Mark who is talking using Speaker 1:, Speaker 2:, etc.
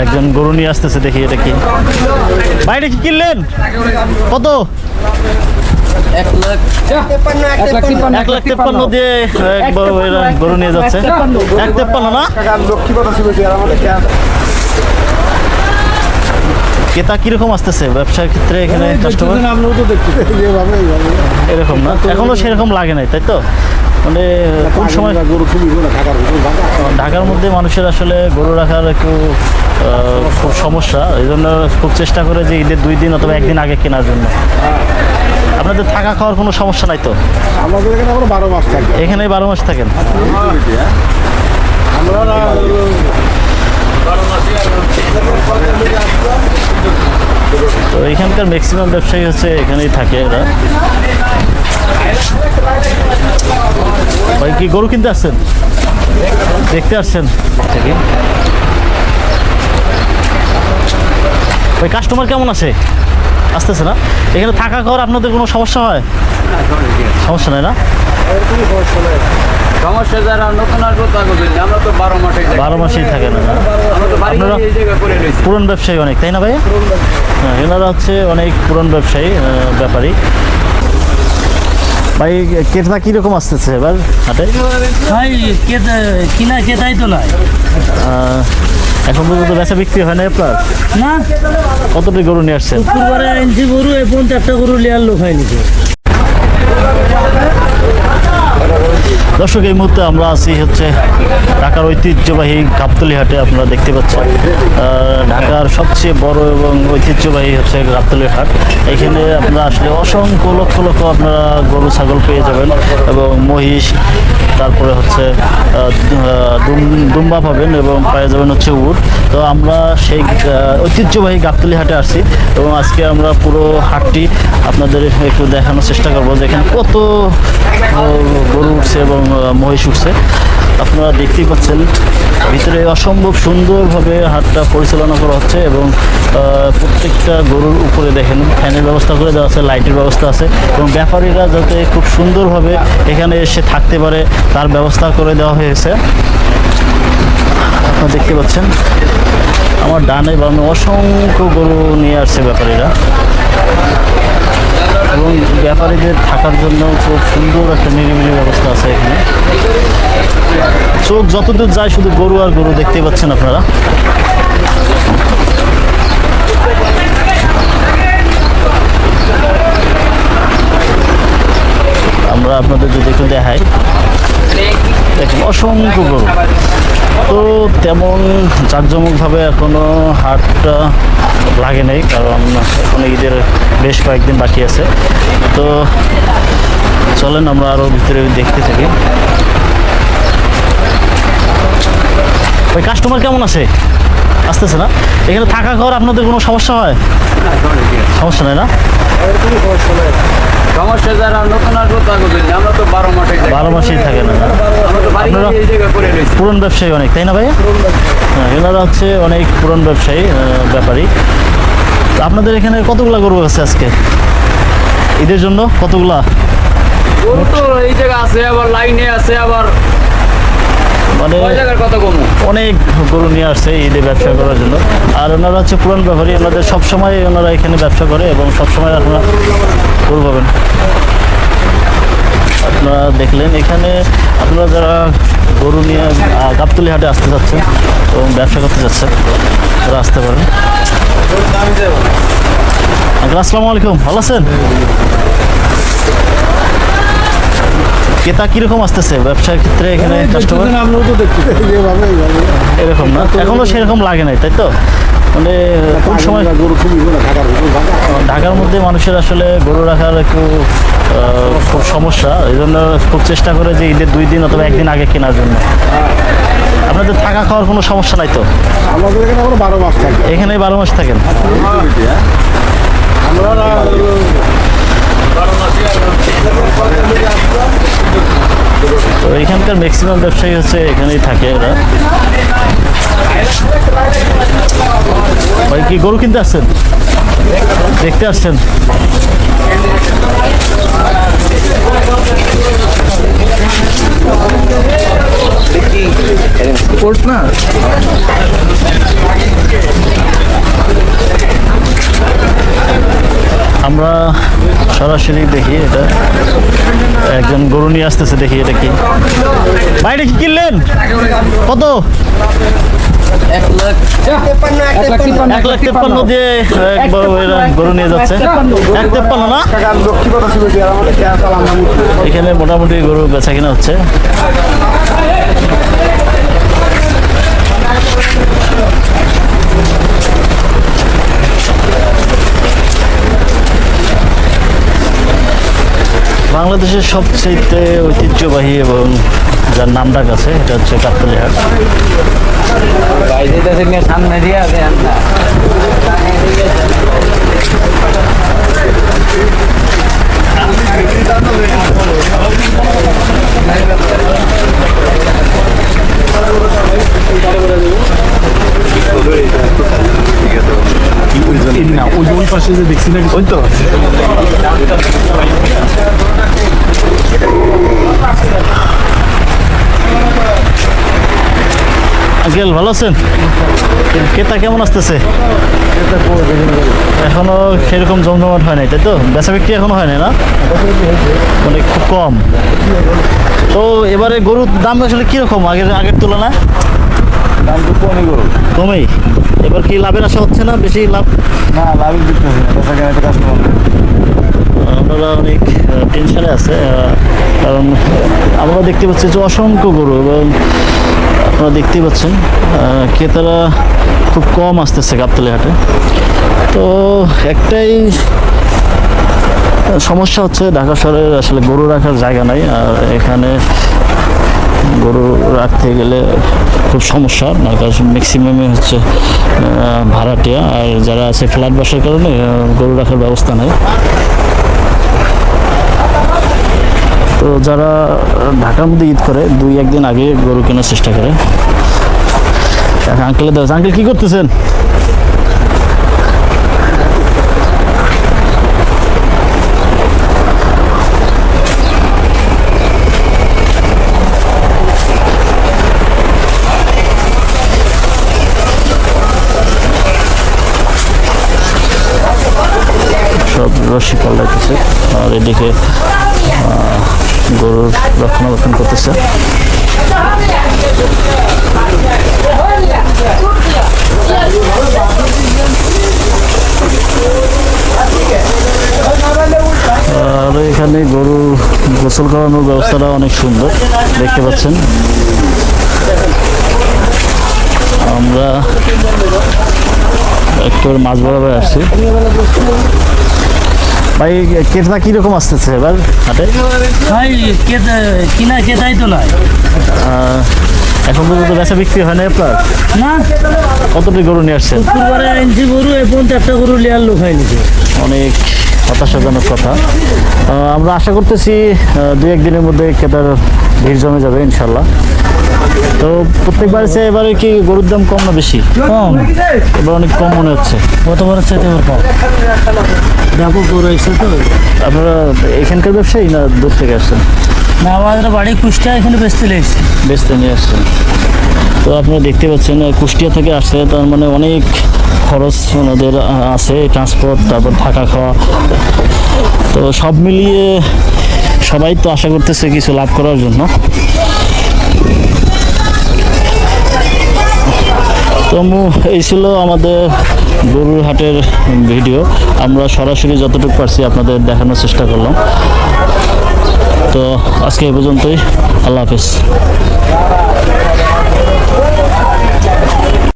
Speaker 1: একজন গরু নিয়ে আসতেছে দেখি এটা কি। বাইরে কি কিনলেন? কত?
Speaker 2: এক লাখ তিপ্পান্ন
Speaker 1: দিয়ে গরু নিয়ে যাচ্ছে। এক তেপ্পান্ন না? ক্রেতা কীরকম আসতেছে? ব্যবসার ক্ষেত্রে এখানে কাস্টমার এরকম না? এখনও সেরকম লাগে নাই তাই তো? মানে কোন সময় গরু খুবই ঢাকার মধ্যে মানুষের আসলে গরু রাখার একটু খুব সমস্যা। এই জন্য খুব চেষ্টা করে যে ঈদের দুই দিন অথবা একদিন আগে কেনার জন্য। আপনাদের থাকা খাওয়ার কোনো সমস্যা নাই তো?
Speaker 3: আমাদের এখানে আমরা বারো মাস থাকি।
Speaker 1: এখানে বারো মাস থাকেন?
Speaker 3: আমরা
Speaker 1: তো এখানকার ম্যাক্সিমাম ব্যবসায়ী হচ্ছে এখানেই থাকে এরা। ভাই কি গরু কিনতে আসছেন? দেখতে আসছেন? ভাই কাস্টমার কেমন আছে? আসতেছে না? এখানে থাকা খাওয়ার আপনাদের কোনো সমস্যা হয়? সমস্যা নাই না?
Speaker 2: সমস্যা যারা নতুন আসব আমরা তো বারো মাসে
Speaker 1: বারো মাসেই থাকে না না?
Speaker 2: আমরা তো বাড়ি
Speaker 1: আপনারা-
Speaker 2: এই জায়গায় করে রয়েছি।
Speaker 1: পুরন ব্যবসায়ী অনেক তাই না ভাই? হ্যাঁ এনারা হচ্ছে অনেক পুরন ব্যবসায়ী ব্যাপারী। ভাই কীরকম আসতেছে এবার হাটে?
Speaker 4: ভাই কেতা কিনা কেতাই তো নয়
Speaker 1: এখন পর্যন্ত বেচা বিক্রি হয় না আপনার?
Speaker 4: না।
Speaker 1: কতটি গরু নিয়ে আসছেন?
Speaker 4: শুক্রবারে আনছি গরু এই একটা গরু নেওয়ার লোক হয়নি
Speaker 1: দর্শক, এই মুহূর্তে আমরা আছি হচ্ছে ঢাকার ঐতিহ্যবাহী গাবতলি হাটে, আপনারা দেখতে পাচ্ছেন। ঢাকার সবচেয়ে বড় এবং ঐতিহ্যবাহী হচ্ছে গাবতলি হাট। এখানে আপনারা আসলে অসংখ্য লক্ষ লক্ষ আপনারা গরু, ছাগল পেয়ে যাবেন এবং মহিষ, তারপরে হচ্ছে দুম্বা পাবেন এবং পেয়ে যাবেন হচ্ছে উট। তো আমরা সেই ঐতিহ্যবাহী গাবতলি হাটে আসছি এবং আজকে আমরা পুরো হাটটি আপনাদের একটু দেখানোর চেষ্টা করব যে এখানে কত গরু উঠছে এবং মহিষ উঠছে। আপনারা দেখতেই পাচ্ছেন, ভিতরে অসম্ভব সুন্দরভাবে হাটটা পরিচালনা করা হচ্ছে এবং প্রত্যেকটা গরুর উপরে দেখেন, ফ্যানের ব্যবস্থা করে দেওয়া আছে, লাইটের ব্যবস্থা আছে এবং ব্যাপারীরা যাতে খুব সুন্দরভাবে এখানে এসে থাকতে পারে, তার ব্যবস্থা করে দেওয়া হয়েছে। আপনারা দেখতে পাচ্ছেন, আমার ডানে বামে অসংখ্য গরু নিয়ে আসছে ব্যাপারীরা। এবং ব্যাপারীদের থাকার জন্য খুব সুন্দর একটা নিরিবিলি ব্যবস্থা আছে এখানে। চোখ যতদূর যায় শুধু গরু আর গরু দেখতে পাচ্ছেন আপনারা। আমরা আপনাদের যদি একটু দেখাই। দেখুন, অসংখ্য গরু। তো তেমন জাঁকজমকভাবে এখনও হাটটা লাগে নাই, কারণ এখন ঈদের বেশ কয়েকদিন বাকি আছে। তো চলেন আমরা আরও ভিতরে দেখতে থাকি। ওই কাস্টমার কেমন আছে? আসতেছে না। এখানে থাকা খাওয়ার আপনাদের কোনো সমস্যা হয়? সমস্যা নেই না?
Speaker 2: সমস্যা যারা নতুন আসব তা আমরা তো বারো মাসে
Speaker 1: বারো মাসেই থাকে না আপনারা- পুরন ব্যবসায়ী অনেক তাই না ভাই হ্যাঁ এনারা হচ্ছে অনেক পুরন ব্যবসায়ী ব্যাপারী। আপনাদের এখানে কতগুলা গরু আছে আজকে? ঈদের জন্য কতগুলা?
Speaker 2: গরু তো এই জায়গা আছে আবার লাইনে আছে আবার
Speaker 1: মানে অনেক গরু নিয়ে আসছে ঈদে ব্যবসা করার জন্য। আর ওনারা হচ্ছে পুরান ব্যাপারী ওনাদের সবসময় ওনারা এখানে ব্যবসা করে এবং সবসময় আপনারা গরু পাবেন। আপনারা দেখলেন এখানে আপনারা যারা গরু নিয়ে গাবতলি হাটে আসতে যাচ্ছেন এবং ব্যবসা করতে যাচ্ছেন তারা আসতে পারেন। আসসালামু আলাইকুম ভালো আছেন? ক্রেতা কীরকম আসতেছে? ব্যবসার ক্ষেত্রে এখানে কাস্টমার
Speaker 3: আমরাও তো দেখছি
Speaker 1: এরকম না? এখনও সেরকম লাগে নাই তাই তো? মানে কোন সময়
Speaker 3: গরু খুবই ঢাকার
Speaker 1: মধ্যে মানুষের আসলে গরু রাখার একটু খুব সমস্যা। এই জন্য খুব চেষ্টা করে যে ঈদের দুই দিন অথবা একদিন আগে কেনার জন্য। আপনাদের থাকা খাওয়ার কোনো সমস্যা নাই তো?
Speaker 3: আমাদের এখানে আমরা বারো মাস থাকি।
Speaker 1: এখানে বারো মাস থাকেন?
Speaker 3: আমরা
Speaker 1: তো এখানকার ম্যাক্সিমাম ব্যবসায়ী হচ্ছে এখানেই থাকে ওরা ভাই কি গরু কিনতে আসছেন? দেখতে আসছেন? সরাসরি দেখি এটা। একজন গরু নিয়ে আসতেছে দেখি এটা কি। ভাই এটা কি কিনলেন? কত?
Speaker 2: এক লাখ তিপ্পান্ন
Speaker 1: দিয়ে গরু নিয়ে যাচ্ছে। এক তেপ্পান্ন না? এখানে মোটামুটি গরু বেচা কিনা হচ্ছে। বাংলাদেশের সবচেয়ে ঐতিহ্যবাহী এবং যার নামডাক আছে এটা হচ্ছে কাপ্তালি হাট।
Speaker 2: সামনে দিয়ে
Speaker 3: না। ওই পাশে যে দেখছি না ওই তো।
Speaker 1: আঙ্কেল, ভালো আছেন? ক্রেতা কেমন আসতেছে? এখনও সেরকম জমজমাট হয় নাই, তাই তো? বেচা বিক্রি এখনও হয় নাই না? মানে খুব কম। তো এবারে গরুর দাম আসলে কীরকম? আগের আগের তুলনায়?
Speaker 3: দাম তো কমই। করো
Speaker 1: কমেই এবার কি লাভের আশা হচ্ছে না, বেশি লাভ?
Speaker 3: না লাভ দিতে হবে না। কাস্টমার
Speaker 1: আপনারা অনেক টেনশনে আছে কারণ আমরা দেখতে পাচ্ছি যে অসংখ্য গরু এবং আপনারা দেখতেই পাচ্ছেন ক্রেতারা খুব কম আসতেছে গাবতলি হাটে। তো একটাই সমস্যা হচ্ছে ঢাকা শহরে আসলে গরু রাখার জায়গা নাই, আর এখানে গরু রাখতে গেলে খুব সমস্যা না কারণ ম্যাক্সিমামে হচ্ছে ভাড়াটিয়া, আর যারা আছে ফ্ল্যাট বাসার কারণে গরু রাখার ব্যবস্থা নেই। তো যারা ঢাকার মধ্যে ঈদ করে, দুই, একদিন আগে গরু কেনার চেষ্টা করে। আঙ্কেলের দেওয়া আঙ্কেল কী করতেছেন? রশি পাল্টাইতেছে আর এদিকে গরুর রক্ষণাবেক্ষণ করতেছে। আর এখানে গরু গোসল করানোর ব্যবস্থাটা অনেক সুন্দর, দেখতে পাচ্ছেন। আমরা একটু মাছ বরাবর আসছি। ভাই কেটটা কীরকম আসতেছে এবার হাটে?
Speaker 4: ভাই কেতা কিনা কেতাই তো নয়।
Speaker 1: এখন পর্যন্ত বেচা বিক্রি হয় না আপনার?
Speaker 4: না।
Speaker 1: কতটি গরু নিয়ে আসছেন?
Speaker 4: শুক্রবারে আনছি গরু এ একটা গরু লিয়ার লোক হয়নি
Speaker 1: অনেক হতাশাজনক কথা। আমরা আশা করতেছি দুই একদিনের মধ্যে কেদার ভিড় জমে যাবে ইনশাল্লাহ তো প্রত্যেকবার সে এবারে কি গরুর দাম কম না বেশি?
Speaker 4: কম।
Speaker 1: এবার অনেক কম মনে হচ্ছে।
Speaker 4: কত হচ্ছে এবার কম। দেখো গরু এসে তো।
Speaker 1: আপনারা এখানকার ব্যবসায়ী না দূর থেকে আসছেন?
Speaker 4: না আমাদের বাড়ি কুষ্টিয়া এখানে বেচতে লেগেছি
Speaker 1: বেচতে নিয়ে আসছেন। তো আপনারা দেখতে পাচ্ছেন কুষ্টিয়া থেকে আসছে তার মানে অনেক খরচ ওনাদের আছে ট্রান্সপোর্ট তারপর থাকা খাওয়া। তো সব মিলিয়ে সবাই তো আশা করতেছে কিছু লাভ করার জন্য। তো মু- এই ছিল আমাদের গরুর হাটের ভিডিও। আমরা সরাসরি যতটুকু পারছি আপনাদের দেখানোর চেষ্টা করলাম। তো আজকে এ পর্যন্তই। আল্লাহ হাফেজ।